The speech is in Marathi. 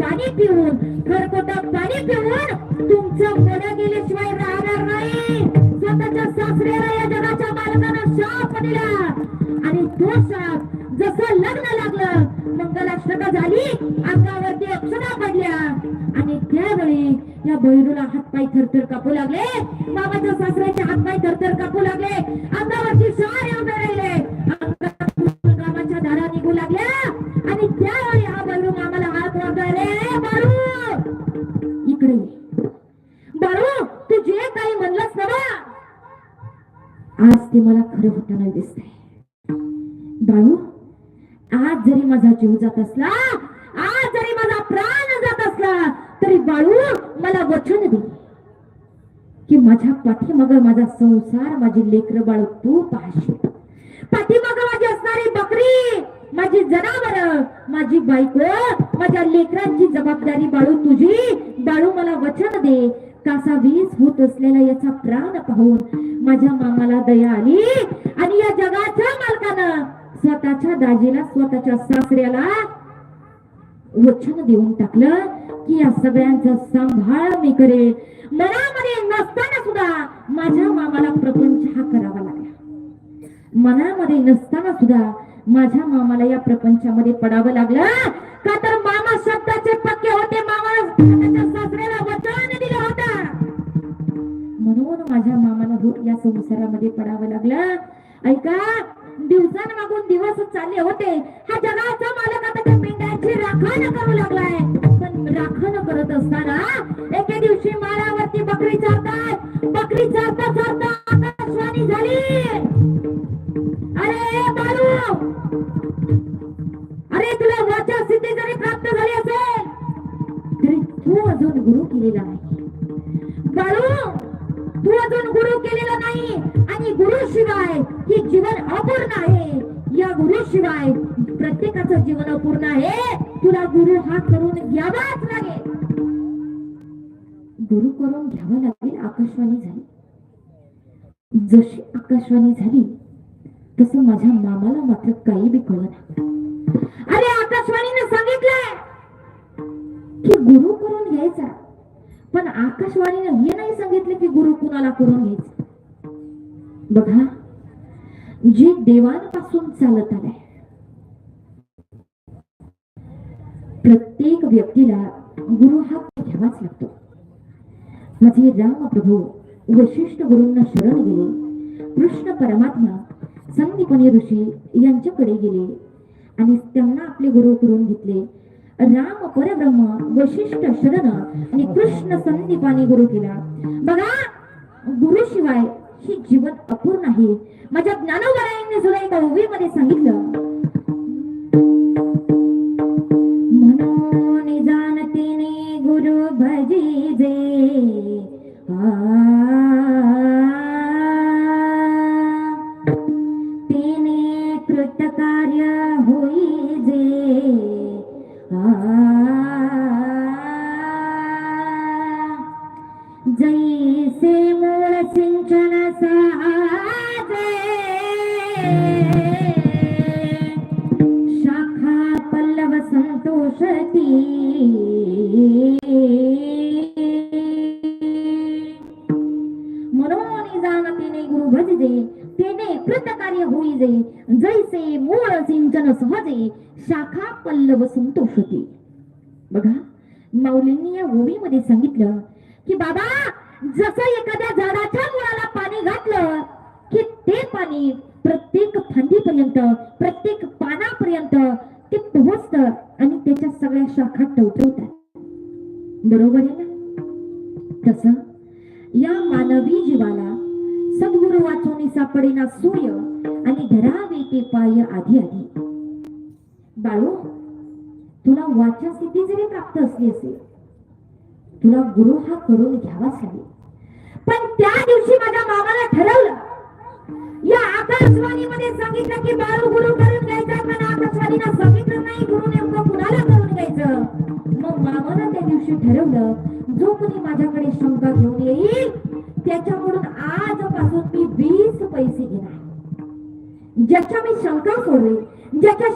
पाणी पिऊन खरकोटा पाणी पिऊन तुमचं मन गेल्याशिवाय राहणार नाही. स्वतःच्या सासरे या जगाच्या मालकानं शाप दिला. आणि तो शाप जसं लग्न लागलं मंगलाष्टका झाली अंगावरती अक्षरा पडल्या. आणि त्यावेळी या बैरूला हातपाय थरथर कापू लागले. बाबाच्या सासऱ्याचे हातपाय थरथर कापू लागले. अंगावरची शार आज ते मला खरं होताना दिसतंय. बाळू आज जरी माझा जीव जात असला आज जरी माझा प्राण जात असला तरी बाळू मला वचन दे. की माझ्या पाठीमाग माझा संसार माझी लेकर बाळू तू पाहशील. पाठीमाग माझी असणारी बकरी माझी जनावर माझी बायको माझ्या लेकरांची जबाबदारी बाळू तुझी. बाळू मला वचन दे. कासा वीज होत असलेला याचा प्राण पाहून माझ्या मामाला दया आली. आणि या जगाच्या मालकानं स्वतःच्या दाजीला स्वतःच्या सासऱ्याला वचन देऊन टाकलं की या सगळ्यांचा सांभाळ मी करे मनामध्ये नसताना सुद्धा माझ्या मामाला प्रपंच हा करावा लागला. मनामध्ये नसताना सुद्धा माझ्या मामाला या प्रपंचामध्ये पडावं लागलं. का तर मामा शब्दाचे पत्र संसारामध्ये पडावं लागलं. ऐका दिवसांमागून दिवस चालले होते. हा जगाचा मालक आता त्या मेंढ्यांची राखण करू लागलाय. पण राखण करत असताना एके दिवशी माळावरती बकरी चारतात. बकरी चारता चारता आकाशवाणी झाली. अरे बाळू! अरे तुला वाचा सिद्धी जरी प्राप्त झाली असेल तरी तू अजून गुरु केलेला आहे केलेला नाही. आणि गुरु शिवाय हे जीवन अपूर्ण आहे. या गुरु शिवाय प्रत्येकाचं जीवन अपूर्ण आहे. तुला गुरु हा करून घ्यावाच लागेल. गुरु करून घ्यावं लागेल आकाशवाणी झाली. जशी आकाशवाणी झाली तसं माझ्या मामाला मात्र काही बी कळत पण आकाशवाणीने हे नाही सांगितले की गुरु कुणाला करून घ्यायचं. बघा जे देवांपासून चालत आलंय प्रत्येक व्यक्तीला गुरु हा घ्यावाच लागतो. म्हणजे माझे राम प्रभू वशिष्ठ गुरूंना शरण गेले कृष्ण परमात्मा संदीपनी ऋषी यांच्याकडे गेले आणि त्यांना आपले गुरु करून घेतले. राम परब्रह्म वशिष्ठ शरण आणि कृष्ण संदीपाने गुरु केला. बघा गुरु शिवाय हे जीवन अपूर्ण आहे. माझ्या ज्ञानोबरायांनी सुद्धा एका ओवीमध्ये सांगितलं. म्हणून जाणतेने गुरु भजीजे. जे तेने कृतकार्य होई जे. जैसे मूळ सिंचन साजे शाखा पल्लव संतोषती म्हणून जाणतीने गुरु भजजे तेने कृतकार्य होईजे जैसे मूळ सिंचन सहजे शाखा पल्लव संतोषते. बघा माऊलींनी या ओवीमध्ये सांगितलं की बाबा जसं एखाद्या झाडाच्या मुळाला पाणी घातलं की ते पाणी प्रत्येक फांदीपर्यंत प्रत्येक पानापर्यंत ते पोहोचत आणि त्याच्या सगळ्या शाखा टवटवतात. बरोबर आहे ना? तस या मानवी जीवाला सद्गुरु वाचून सापडेना सूर्य आणि धरावे ते पाय आधी आधी. बाळू तुला वाचा स्थिती जरी प्राप्त असली असेल तुला गुरु हा करून घ्यावाच लागेल. त्या दिवशी माझ्या मामाला ठरवलं. या आकाशवाणीमध्ये सांगितलं की बाळू गुरु करून घ्यायचा पण आकाशवाणीला सांगितलं नाही गुरु नेमकं कुणाला करून घ्यायचं? मग मामानं त्या दिवशी ठरवलं जो कोणी माझ्याकडे शंका घेऊन येईल त्याच्याकडून आजपासून मी वीस पैसे घेणार. ज्याच्या मी शंका सोडवेल ज्याच्या